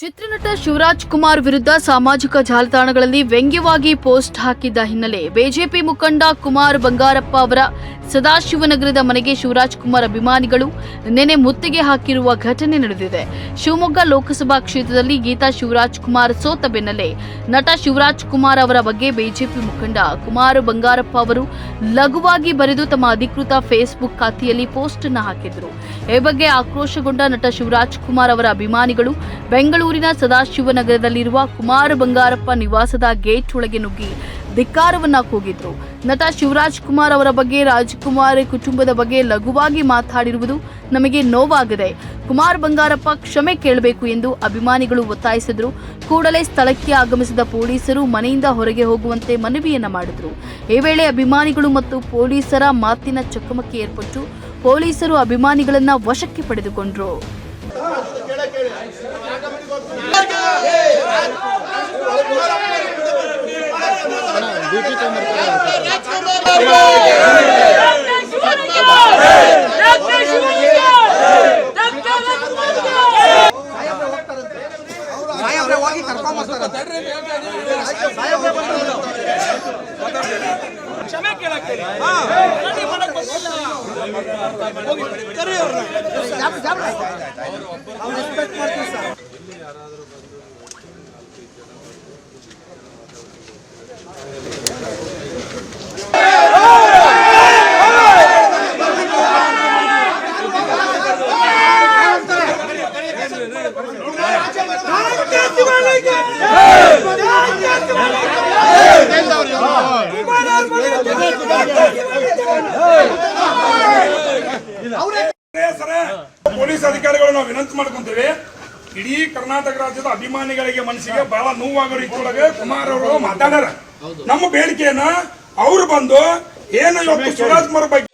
ಚಿತ್ರನಟ ಶಿವರಾಜ್ ಕುಮಾರ್ ವಿರುದ್ಧ ಸಾಮಾಜಿಕ ಜಾಲತಾಣಗಳಲ್ಲಿ ವ್ಯಂಗ್ಯವಾಗಿ ಪೋಸ್ಟ್ ಹಾಕಿದ್ದ ಹಿನ್ನೆಲೆ ಬಿಜೆಪಿ ಮುಖಂಡ ಕುಮಾರ್ ಬಂಗಾರಪ್ಪ ಅವರ ಸದಾಶಿವನಗರದ ಮನೆಗೆ ಶಿವರಾಜ್ ಕುಮಾರ್ ಅಭಿಮಾನಿಗಳು ನೆನೆ ಮುತ್ತಿಗೆ ಹಾಕಿರುವ ಘಟನೆ ನಡೆದಿದೆ. ಶಿವಮೊಗ್ಗ ಲೋಕಸಭಾ ಕ್ಷೇತ್ರದಲ್ಲಿ ಗೀತಾ ಶಿವರಾಜ್ ಕುಮಾರ್ ಸೋತ ಬೆನ್ನಲ್ಲೇ ನಟ ಶಿವರಾಜ್ ಕುಮಾರ್ ಅವರ ಬಗ್ಗೆ ಬಿಜೆಪಿ ಮುಖಂಡ ಕುಮಾರ್ ಬಂಗಾರಪ್ಪ ಅವರು ಲಘುವಾಗಿ ಬರೆದು ತಮ್ಮ ಅಧಿಕೃತ ಫೇಸ್ಬುಕ್ ಖಾತೆಯಲ್ಲಿ ಪೋಸ್ಟ್ ಅನ್ನು ಹಾಕಿದ್ರು. ಈ ಬಗ್ಗೆ ಆಕ್ರೋಶಗೊಂಡ ನಟ ಶಿವರಾಜ್ ಕುಮಾರ್ ಅವರ ಅಭಿಮಾನಿಗಳು ಬೆಂಗಳೂರಿನ ಸದಾಶಿವನಗರದಲ್ಲಿರುವ ಕುಮಾರ್ ಬಂಗಾರಪ್ಪ ನಿವಾಸದ ಗೇಟ್ ಒಳಗೆ ನುಗ್ಗಿ ಧಿಕ್ಕಾರವನ್ನ ಕೂಗಿದ್ರು. ನಟ ಶಿವರಾಜ್ ಕುಮಾರ್ ಅವರ ಬಗ್ಗೆ, ರಾಜ್ಕುಮಾರ್ ಕುಟುಂಬದ ಬಗ್ಗೆ ಲಘುವಾಗಿ ಮಾತಾಡಿರುವುದು ನಮಗೆ ನೋವಾಗಿದೆ. ಕುಮಾರ್ ಬಂಗಾರಪ್ಪ ಕ್ಷಮೆ ಕೇಳಬೇಕು ಎಂದು ಅಭಿಮಾನಿಗಳು ಒತ್ತಾಯಿಸಿದ್ರು. ಕೂಡಲೇ ಸ್ಥಳಕ್ಕೆ ಆಗಮಿಸಿದ ಪೊಲೀಸರು ಮನೆಯಿಂದ ಹೊರಗೆ ಹೋಗುವಂತೆ ಮನವಿಯನ್ನ ಮಾಡಿದ್ರು. ಈ ವೇಳೆ ಅಭಿಮಾನಿಗಳು ಮತ್ತು ಪೊಲೀಸರ ಮಾತಿನ ಚಕಮಕಿ ಏರ್ಪಟ್ಟು ಪೊಲೀಸರು ಅಭಿಮಾನಿಗಳನ್ನ ವಶಕ್ಕೆ ಪಡೆದುಕೊಂಡ್ರು. ಹೋಗಿ ಕ್ಷಮೆ ಕೇಳಕ್ಕೆ ರೆಸ್ಪೆಕ್ಟ್ ಪೊಲೀಸ್ ಅಧಿಕಾರಿಗಳು ನಾವು ವಿನಂತಿ ಮಾಡ್ಕೊಂತೀವಿ. ಇಡೀ ಕರ್ನಾಟಕ ರಾಜ್ಯದ ಅಭಿಮಾನಿಗಳಿಗೆ, ಮನಸ್ಸಿಗೆ ಬಹಳ ನೋವಾಗೋ ರೀತಿಯೊಳಗೆ ಕುಮಾರ್ ಅವರು ಮಾತಾಡ್ಯಾರ. ನಮ್ಮ ಬೇಡಿಕೆಯನ್ನ ಅವ್ರು ಬಂದು, ಏನು ಇವತ್ತು ಶಿವರಾಜ್ ಕುಮಾರ್ ಬಗ್ಗೆ